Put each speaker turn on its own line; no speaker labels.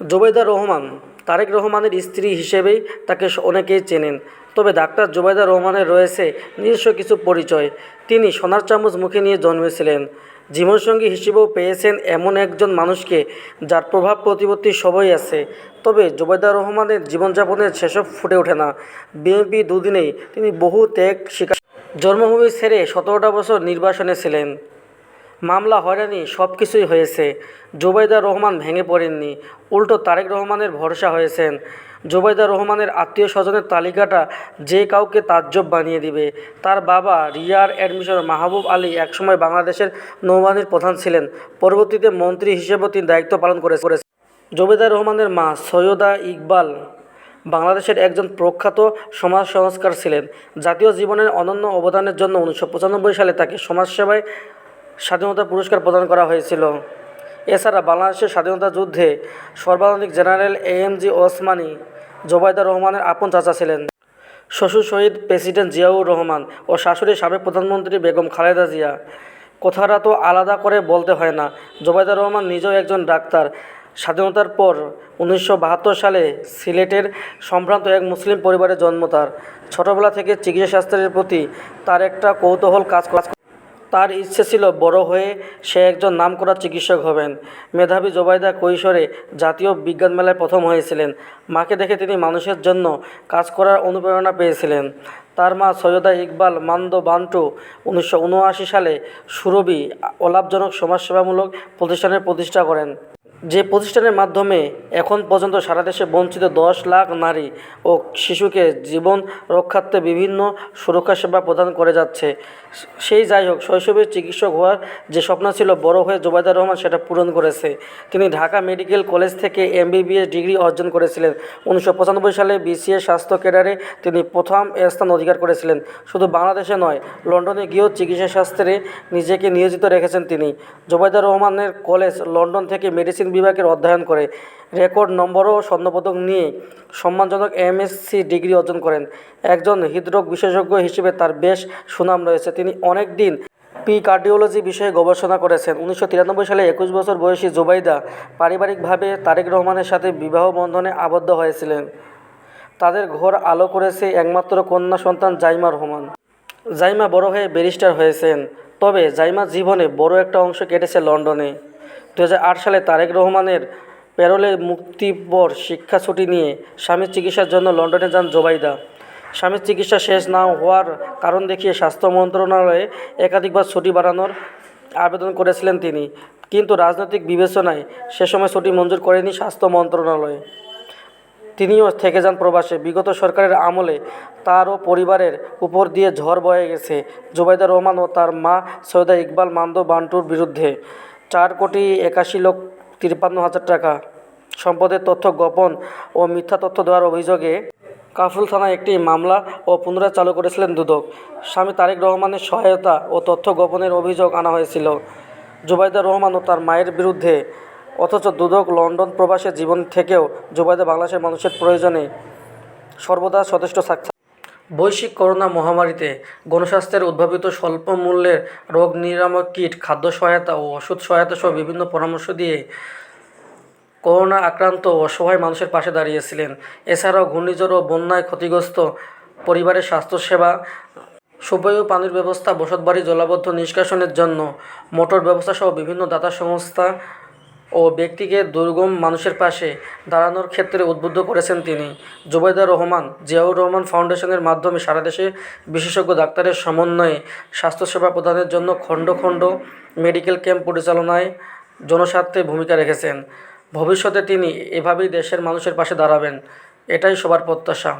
জোবেদা রহমান, তারেক রহমানের স্ত্রী হিসেবেই তাকে অনেকেই চেনেন। তবে ডাক্তার জোবেদা রহমানের রয়েছে নিজস্ব কিছু পরিচয়। তিনি সোনার চামচ মুখে নিয়ে জন্মেছিলেন। জীবনসঙ্গী হিসেবেও পেয়েছেন এমন একজন মানুষকে যার প্রভাব প্রতিপত্তি সবই আছে। তবে জোবেদা রহমানের জীবনযাপনের সেসব ফুটে ওঠে না। বিএনপি দুদিনেই তিনি বহু ত্যাগ শিকার জন্মভূমি ছেড়ে সতেরোটা বছর নির্বাসনে ছিলেন। মামলা হয়রানি সব কিছুই হয়েছে। জোবাইদা রহমান ভেঙে পড়েননি। উল্টো তারেক রহমানের ভরসা হয়েছেন। জোবাইদা রহমানের আত্মীয় স্বজনের তালিকাটা যে কাউকে তাজ্জব বানিয়ে দিবে। তার বাবা রিয়ার অ্যাডমিশন মাহবুব আলী একসময় বাংলাদেশের নৌবাহিনীর প্রধান ছিলেন। পরবর্তীতে মন্ত্রী হিসেবেও তিনি দায়িত্ব পালন করে করেছেন। জোবেদা রহমানের মা সৈয়দা ইকবাল বাংলাদেশের একজন প্রখ্যাত সমাজ সংস্কার ছিলেন। জাতীয় জীবনের অনন্য অবদানের জন্য উনিশশো পঁচানব্বই সালে তাকে সমাজসেবায় স্বাধীনতা পুরস্কার প্রদান করা হয়েছিল। এছাড়া বাংলাদেশের স্বাধীনতা যুদ্ধে সর্বাধিক general A M G Osmani Zobaida রহমানের আপন চাচা ছিলেন। শ্বশুর শহীদ প্রেসিডেন্ট জিয়াউর রহমান ও শাশুড়ি সাবেক প্রধানমন্ত্রী বেগম খালেদা জিয়া। কথাটা তো আলাদা করে বলতে হয় না। জোবাইদা রহমান নিজেও একজন ডাক্তার। স্বাধীনতার পর উনিশশো বাহাত্তর সালে সিলেটের সম্ভ্রান্ত এক মুসলিম পরিবারে জন্ম তার। ছোটবেলা থেকে চিকিৎসা শাস্ত্রের প্রতি তার একটা কৌতূহল কাজ কাজ তার ইচ্ছে ছিল বড় হয়ে সে একজন নামকরা চিকিৎসক হবেন। মেধাবী জোবাইদা কৈশোরে জাতীয় বিজ্ঞান মেলায় প্রথম হয়েছিলেন। মাকে দেখে তিনি মানুষের জন্য কাজ করার অনুপ্রেরণা পেয়েছিলেন। তার মা সৈয়দা ইকবাল মান্দ বান্টু উনিশশো উনআশি সালে সুরবি অলাভজনক সমাজসেবামূলক প্রতিষ্ঠানের প্রতিষ্ঠা করেন। যে প্রতিষ্ঠানের মাধ্যমে এখন পর্যন্ত সারা দেশে বঞ্চিত দশ লাখ নারী ও শিশুকে জীবন রক্ষার্থে বিভিন্ন সুরক্ষা সেবা প্রদান করে যাচ্ছে। সেই যাই হোক, শৈশবের চিকিৎসক হওয়ার যে স্বপ্ন ছিল, বড় হয়ে জোবাইদা রহমান সেটা পূরণ করেছে। তিনি ঢাকা মেডিকেল কলেজ থেকে এমবিবিএস ডিগ্রি অর্জন করেছিলেন। উনিশশো পঁচানব্বই সালে বিসিএ স্বাস্থ্য ক্যাডারে তিনি প্রথম স্থান অধিকার করেছিলেন। শুধু বাংলাদেশে নয়, লন্ডনে গিয়েও চিকিৎসা শাস্ত্রে নিজেকে নিয়োজিত রেখেছেন তিনি। জোবাইদা রহমানের কলেজ লন্ডন থেকে মেডিসিন বিভাগের অধ্যয়ন করে রেকর্ড নম্বর ও স্বর্ণপদক নিয়ে সম্মানজনক এমএসসি ডিগ্রি অর্জন করেন। একজন হৃদরোগ বিশেষজ্ঞ হিসেবে তার বেশ সুনাম রয়েছে। তিনি অনেক দিন পি কার্ডিওলজি বিষয়ে গবেষণা করেছেন। উনিশশো তিরানব্বই সালে একুশ বছর বয়সী জুবাইদা পারিবারিকভাবে তারেক রহমানের সাথে বিবাহ বন্ধনে আবদ্ধ হয়েছিলেন। তাদের ঘর আলো করেছে একমাত্র কন্যা সন্তান জাইমা রহমান। জাইমা বড় হয়ে ব্যারিস্টার হয়েছেন। তবে জাইমার জীবনে বড় একটা অংশ কেটেছে লন্ডনে। দু হাজার আট সালে তারেক রহমানের প্যারোলে মুক্তির পর শিক্ষা ছুটি নিয়ে স্বামীর চিকিৎসার জন্য লন্ডনে যান জোবাইদা। স্বামীর চিকিৎসা শেষ না হওয়ার কারণ দেখিয়ে স্বাস্থ্য মন্ত্রণালয়ে একাধিকবার ছুটি বাড়ানোর আবেদন করেছিলেন তিনি। কিন্তু রাজনৈতিক বিবেচনায় সে সময় ছুটি মঞ্জুর করেনি স্বাস্থ্য মন্ত্রণালয়। তিনিও থেকে যান প্রবাসে। বিগত সরকারের আমলে তার ও পরিবারের উপর দিয়ে ঝড় বয়ে গেছে। জুবাইদা রহমান ও তার মা সৈয়দা ইকবাল মান্দ বান্টুর বিরুদ্ধে। চার কোটি একাশি লক্ষ তিপ্পান্ন হাজার টাকা। সম্পদের তথ্য গোপন ও মিথ্যা তথ্য দেওয়ার অভিযোগে কাফুল থানায় একটি মামলা ও পুনরায় চালু করেছিলেন দুদক। স্বামী তারেক রহমানের সহায়তা ও তথ্য গোপনের অভিযোগ আনা হয়েছিল। জুবাইদা রহমান ও তার মায়ের বিরুদ্ধে, অথচ দুদক লন্ডন প্রবাসের জীবন থেকেও জুবাইদা বাংলাদেশের মানুষের প্রয়োজনে সর্বদা সচেষ্ট থাকছে বৈশ্বিক করোনা মহামারীতে গণস্বাস্থ্যের উদ্ভাবিত স্বল্প মূল্যের রোগ নিরাময় কিট, খাদ্য সহায়তা ও ওষুধ সহায়তা সহ বিভিন্ন পরামর্শ দিয়ে করোনা আক্রান্ত অসহায় মানুষের পাশে দাঁড়িয়েছিলেন। এছাড়াও ঘূর্ণিঝড় ও বন্যায় ক্ষতিগ্রস্ত পরিবারের স্বাস্থ্যসেবা, সুপেয় পানির ব্যবস্থা, বসতবাড়ি জলাবদ্ধ নিষ্কাশনের জন্য, মোটর ব্যবস্থা সহ বিভিন্ন দাতা সংস্থা ও ব্যক্তিকে দুর্গম মানুষের পাশে দাঁড়ানোর ক্ষেত্রে উদ্বুদ্ধ করেছেন তিনি। জুবাইদা রহমান, জিয়াউর রহমান ফাউন্ডেশনের মাধ্যমে সারা দেশে বিশেষজ্ঞ ডাক্তারের সমন্বয়ে স্বাস্থ্যসেবা প্রদানের জন্য খণ্ড খণ্ড মেডিকেল ক্যাম্প পরিচালনায় জনস্বার্থে ভূমিকা রেখেছেন। ভবিষ্যতে তিনি এভাবেই দেশের মানুষের পাশে দাঁড়াবেন। এটাই সবার প্রত্যাশা।